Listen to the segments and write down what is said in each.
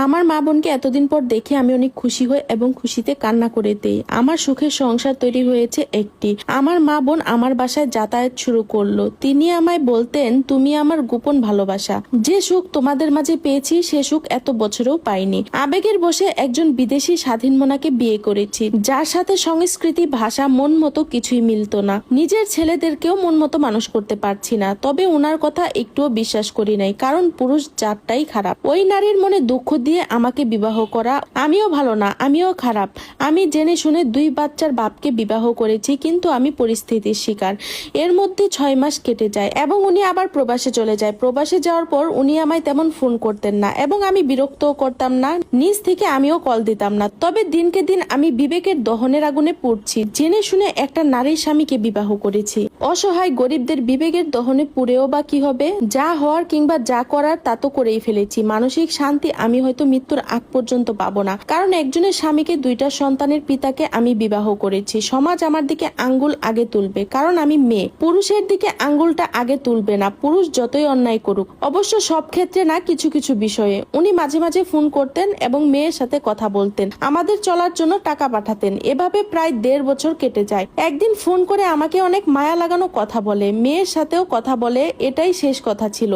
আমার মা বোনকে এতদিন পর দেখে আমি অনেক খুশি হই এবং খুশিতে কান্না করে দেই। আমার সুখের সংসার তৈরি হয়েছে একটি। আমার মা বোন আমার বাসায় যাতায়াত শুরু করল। তিনি আমায় বলতেন, তুমি আমার গোপন ভালোবাসা। যে সুখ তোমাদের মাঝে পেয়েছি, সে সুখ এত বছরেও পাইনি। আবেগের বসে একজন বিদেশি স্বাধীন মোনাকে বিয়ে করেছি। যার সাথে সংস্কৃতি, ভাষা, মন মতো কিছুই মিলতো না। নিজের ছেলেদেরকেও মন মতো মানুষ করতে পারছি না। তবে ওনার কথা একটুও বিশ্বাস করি নাই। কারণ পুরুষ জাতটাই খারাপ। ওই নারীর মনে দুঃখ দিয়ে আমাকে বিবাহ করা। আমিও ভালো না, আমিও খারাপ। আমি জেনে শুনে দুই বাচ্চার বাপকে বিবাহ করেছি, কিন্তু আমি পরিস্থিতির শিকার। এর মধ্যে ছয় মাস কেটে যায় এবং উনি আবার প্রবাসে চলে যায়। প্রবাসে যাওয়ার পর উনি আমায় তেমন ফোন করতেন না এবং আমি বিরক্তও করতাম না, নিজ থেকে আমিও কল দিতাম না। তবে দিনকে দিন আমি বিবেকের দহনের আগুনে পড়ছি, জেনে শুনে একটা নারীর স্বামীকে বিবাহ করেছি। অসহায় গরিবদের বিবেকের দহনে পুড়েও বা কি হবে, যা হওয়ার কিংবা যা করার তা তো করেই ফেলেছি। মানসিক শান্তি আমি হয়তো মৃত্যুর আগ পর্যন্ত পাবো না। কারণ একজনের স্বামীকে দুইটা সন্তানের পিতাকে আমি বিবাহ করেছি। সমাজ আমার দিকে আঙ্গুল আগে তুলবে, কারণ আমি মেয়ে। পুরুষের দিকে আঙ্গুলটা আগে তুলবে না। পুরুষ যতই অন্যায় করুক, অবশ্য সব ক্ষেত্রে না কিছু কিছু বিষয়ে। উনি মাঝে মাঝে ফোন করতেন এবং মেয়ের সাথে কথা বলতেন। আমাদের চলার জন্য টাকা পাঠাতেন। এভাবে প্রায় দেড় বছর কেটে যায়। একদিন ফোন করে আমাকে অনেক মায়া লাগানো কথা বলে। মেয়ের সাথেও কথা বলে, এটাই শেষ কথা ছিল।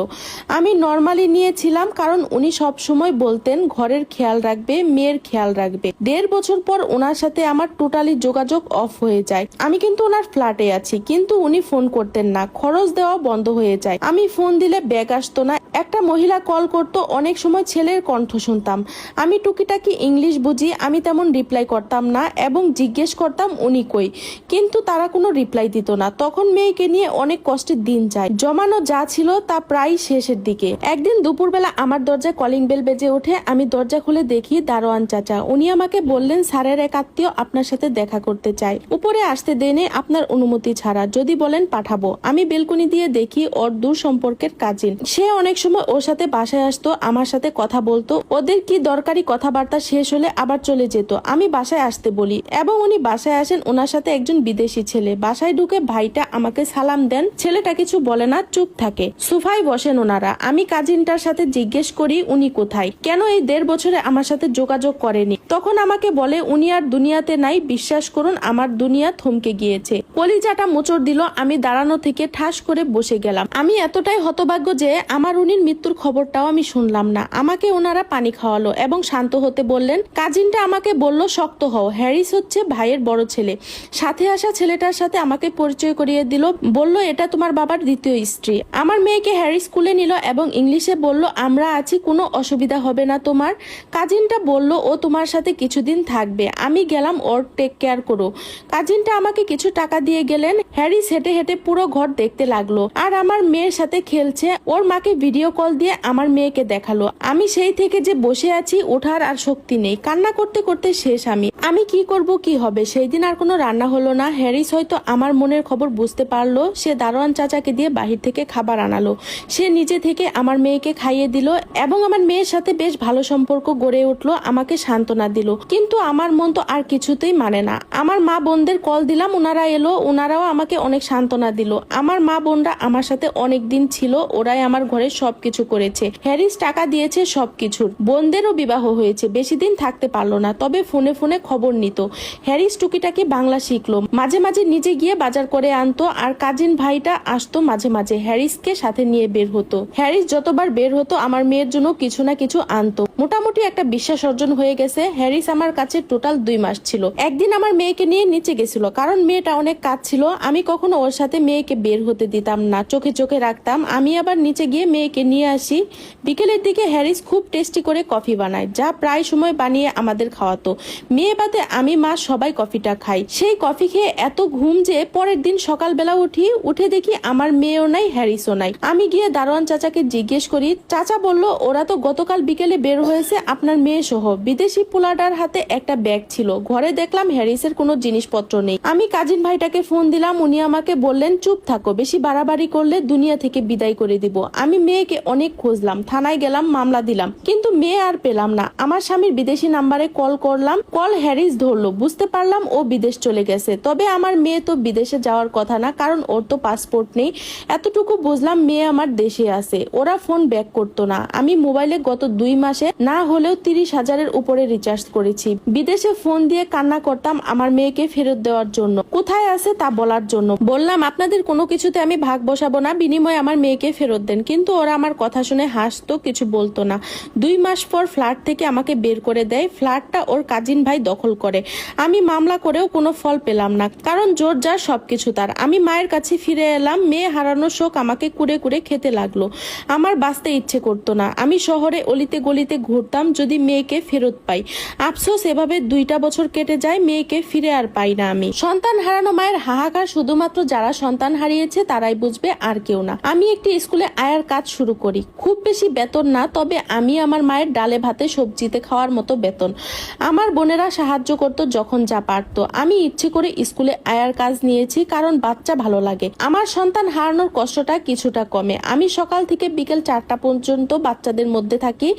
আমি নর্মালি নিয়েছিলাম, কারণ উনি সব সময় বলতেন ঘরের খেয়াল রাখবে, মেয়ের খেয়াল রাখবে। দেড় বছর পর ওনার সাথে আমার টোটালি যোগাযোগ অফ হয়ে যায়। আমি কিন্তু ওনার ফ্ল্যাটে আছি, কিন্তু উনি ফোন করতেন না। খরচ দেওয়া বন্ধ হয়ে যায়। আমি ফোন দিলে ব্যাগ আসতো না। একটা মহিলা কল করতো, অনেক সময় ছেলের কণ্ঠ শুনতাম। আমি টুকিটাকি ইংলিশ বুঝি, আমি তেমন রিপ্লাই করতাম না এবং জিজ্ঞেস করতাম, উনি কই? কিন্তু তারা কোনো রিপ্লাই দিত না। তখন মেয়েকে নিয়ে অনেক কষ্টের দিন যায়। জমানো যা ছিল তা প্রায় শেষের দিকে। একদিন দুপুরবেলা আমার দরজায় কলিং বেল বেজে ওঠে। আমি দরজা খুলে দেখি দারোয়ান চাচা। উনি আমাকে বললেন, স্যারের এক আত্মীয় আপনার সাথে দেখা করতে চায়। উপরে আসতে দেনে আপনার অনুমতি ছাড়া। যদি বলেন, পাঠাবো। আমি বেলকুনি দিয়ে দেখি ওর দূর সম্পর্কের কাজিন। সে অনেক সময় ওর সাথে বাসায় আসতো, আমার সাথে কথা বলতো। ওদের কি দরকারি কথাবার্তা শেষ হলে আবার চলে যেত। আমি বাসায় আসতে বলি এবং উনি বাসায় আসেন ওনার সাথে একজন বিদেশি ছেলে। বাসায় ঢুকে ভাইটা আমাকে সালাম দেন, ছেলেটা কিছু বলে না, চুপ থাকে। সোফায় বসেন ওনারা। আমি কাজিনটার সাথে জিজ্ঞেস করি, উনি কোথায়? কেন এই দেড় বছরে আমার সাথে যোগাযোগ করেনি। তখন আমাকে বলে, উনি আর দুনিয়াতে নাই, বিশ্বাস করুন, আমার দুনিয়া থমকে গিয়েছে। কলিজাটা মোচড় দিল, আমি দাঁড়ানো থেকে ঠাস করে বসে গেলাম। আমি এতটাই হতভাগ্য যে আমার উনির মৃত্যুর খবরটাও আমি শুনলাম না। আমাকে ওনারা পানি খাওয়ালো এবং শান্ত হতে বললেন, কাজিনটা আমাকে বলল, শক্ত হও। হ্যারিস হচ্ছে ভাইয়ের বড় ছেলে। সাথে আসা ছেলেটার সাথে আমাকে পরিচয় করিয়ে দিল, বলল, এটা তোমার বাবার দ্বিতীয় স্ত্রী। আমার মেয়েকে হ্যারিস স্কুলে নিল এবং ইংলিশে বলল, আমরা আছি, কোনো অসুবিধা হবে না তোমার। কাজিনটা বলল, ও তোমার সাথে কিছুদিন থাকবে। আমি গেলাম, ওর টেক কেয়ার করো। কাজিনটা আমাকে কিছু টাকা দিয়ে গেলেন। হ্যারিস হেঁটে হেঁটে পুরো ঘর দেখতে লাগল। আর আমার মেয়ের সাথে খেলছে। ওর মাকে ভিডিও কল দিয়ে আমার মেয়েকে দেখাল। আমি সেই থেকে যে বসে আছি, ওঠার আর শক্তি নেই। কান্না করতে করতে শেষ আমি। আমি কি করব, কি হবে? সেই দিন আর কোনো রান্না হলো না। হ্যারিস হয়তো আমার মনের খবর বুঝতে পারল। সে দারোয়ান চাচাকে দিয়ে বাহির থেকে খাবার আনালো। সে নিজে থেকে আমার মেয়েকে খাইয়ে দিল এবং আমার মেয়ের সাথে বেশ ভালো সম্পর্ক গড়ে উঠল, আমাকে সান্ত্বনা দিল। কিন্তু আমার মন তো আর কিছুতেই মানে না। আমার মা বোনদের কল দিলাম ওনারা এলো ওনারাও আমাকে অনেক সান্ত্বনা দিল। আমার মা বোনরা আমার সাথে অনেক দিন ছিল, ওরাই আমার ঘরে সবকিছু করেছে। হ্যারিস টাকা দিয়েছে সবকিছুর বোনদেরও বিবাহ হয়েছে, বেশি দিন থাকতে পারল না, তবে ফোনে ফোনে খবর নিত। হ্যারিস টুকিটাকি বাংলা শিখলো। মাঝে মাঝে নিজে গিয়ে বাজার করে আনতো, আর কাজিন ভাইটা আসতো মাঝে মাঝে। হ্যারিসকে সাথে নিয়ে বের হতো। হ্যারিস যতবার বের হতো, আমার মেয়ের জন্য কিছু না কিছু আনতো। মোটামুটি একটা বিশ্বাস অর্জন হয়ে গেছে। হ্যারিস আমার কাছে টোটাল দুই মাস ছিল। একদিন আমার মেয়েকে নিয়ে নিচে গেছিল। কারণ মেয়েটা অনেক কাজ ছিল আমি কখনো ওর সাথে মেয়েকে বের হতে দিতাম না। চোখে চোখে রাখতাম। আমি আবার নিচে গিয়ে মেয়েকে নিয়ে আসি। বিকেলের দিকে হ্যারিস খুব টেস্টি করে কফি বানায়, যা প্রায় সময় বানিয়ে আমাদের খাওয়াতো। মেয়ে বাদে আমি, মা সবাই কফিটা খাই। সেই কফি খেয়ে এত ঘুম যে পরের দিন সকালবেলা উঠি, উঠে দেখি আমার মেয়েও নাই, হ্যারিসও নাই। আমি গিয়ে দারোয়ান চাচাকে জিজ্ঞেস করি, চাচা বলল, ওরা তো গতকাল বিকেলে বের হয়েছে আপনার মেয়ে সহ বিদেশি পোলাটার হাতে একটা ব্যাগ ছিল। ঘরে দেখলাম হ্যারিসের কোনো জিনিসপত্র নেই। আমি কাজিন ভাইটাকে ফোন দিলাম। উনি আমাকে বললেন, চুপ থাকো, বেশি বাড়াবাড়ি করলে দুনিয়া থেকে বিদায় করে দিব। আমি মেয়েকে অনেক খুঁজলাম, থানায় গেলাম, মামলা দিলাম। কিন্তু মেয়ে আর পেলাম না। আমার স্বামীর বিদেশি নাম্বারে কল করলাম, কল হ্যারিস ধরলো। বুঝতে পারলাম ও বিদেশ চলে গেছে। তবে আমার মেয়ে তো বিদেশে যাওয়ার কথা না, কারণ ওর তো পাসপোর্ট নেই। এতটুকু বুঝলাম মেয়ে আমার দেশে আছে। ওরা ফোন ব্যাক করতো না। আমি মোবাইলে গত দুই মাস মাসে না হলেও তিরিশ হাজারের উপরে রিচার্জ করেছি। বিদেশে ফোন দিয়ে কান্না করতাম আমার মেয়েকে ফেরত দেওয়ার জন্য। কোথায় আছে তা বলার জন্য। বললাম, আপনাদের কোনো কিছুতে আমি ভাগ বসাবো না, বিনিময়ে আমার মেয়েকে ফেরত দেন। কিন্তু ওরা আমার কথা শুনে হাসতো, কিছু বলতো না। দুই মাস পর ফ্ল্যাট থেকে আমাকে বের করে দেয়। ফ্ল্যাটটা ওর কাজিন ভাই দখল করে। আমি মামলা করেও কোনো ফল পেলাম না, কারণ জোর যার সবকিছু তার। আমি মায়ের কাছে ফিরে এলাম, মেয়ে হারানোর শোক আমাকে কুড়ে কুড়ে খেতে লাগল। আমার বাঁচতে ইচ্ছে করতো না। আমি শহরে অলিতে গলিতে ঘুরতাম যদি মেয়েকে ফেরত পাই। আফসোস, এভাবে দুইটা বছর কেটে যায় মেয়েকে ফিরে আর পাই না আমি। সন্তান হারানো মায়ের হাহাকার শুধুমাত্র যারা সন্তান হারিয়েছে তারাই বুঝবে আর কেউ না। আমি একটি স্কুলে আয়ার কাজ শুরু করি। খুব বেশি বেতন না, তবে আমি আমার মায়ের ডালে ভাতে সবজিতে খাওয়ার মতো বেতন। আমার বোনেরা সাহায্য করত যখন যা পারতো। আমি ইচ্ছে করে স্কুলে আয়ার কাজ নিয়েছি কারণ বাচ্চা ভালো লাগে। আমার সন্তান হারানোর কষ্টটা কিছুটা কমে। আমি সকাল থেকে বিকেল চারটা পর্যন্ত বাচ্চাদের মধ্যে থাকি।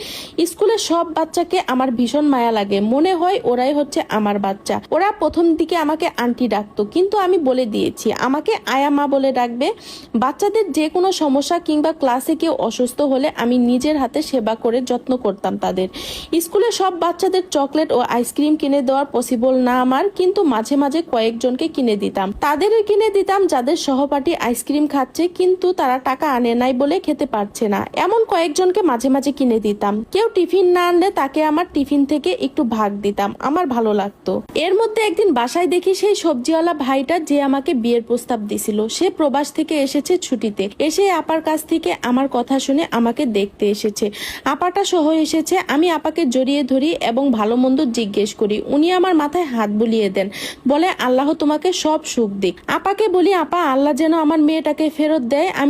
স্কুলে সব বাচ্চাকে আমার ভীষণ মায়া লাগে। মনে হয় ওরাই হচ্ছে আমার বাচ্চা। ওরা প্রথম দিকে আমাকে আন্টি ডাকতো, কিন্তু আমি বলে দিয়েছি, আমাকে আয়া মা বলে ডাকবে। বাচ্চাদের যে কোনো সমস্যা কিংবা ক্লাসে কেউ অসুস্থ হলে আমি নিজের হাতে সেবা করে যত্ন করতাম তাদের। স্কুলে সব বাচ্চাদের চকলেট ও আইসক্রিম কিনে দেওয়ার পসিবল না আমার, কিন্তু মাঝে মাঝে কয়েকজনকে কিনে দিতাম। তাদেরও কিনে দিতাম যাদের সহপাঠী আইসক্রিম খাচ্ছে, কিন্তু তারা টাকা আনে নাই বলে খেতে পারছে না। এমন কয়েকজনকে মাঝে মাঝে কিনে দিতাম। কেউ টিফিন না আনলে তাকে আমার টিফিন থেকে একটু ভাগ দিতাম। আমার ভালো লাগতো। এর মধ্যে একদিন বাসায় দেখি সেই সবজিওয়ালা ভাইটা যে আমাকে বিয়ের প্রস্তাব দিছিল। সে প্রবাস থেকে এসেছে ছুটিতে। এসে আপার কাছ থেকে আমার কথা শুনে আমাকে দেখতে এসেছে। আপাটা সহ এসেছে। আমি আপাকে জড়িয়ে ধরি এবং ভালো মন্দ জিজ্ঞেস করি। উনি আমার মাথায় হাত বুলিয়ে দেন। বলে, আল্লাহ তোমাকে সব সুখ দিক। আপাকে বলি, আপা, আল্লাহ যেন আমার মেয়েটাকে ফেরত দেয়। আমি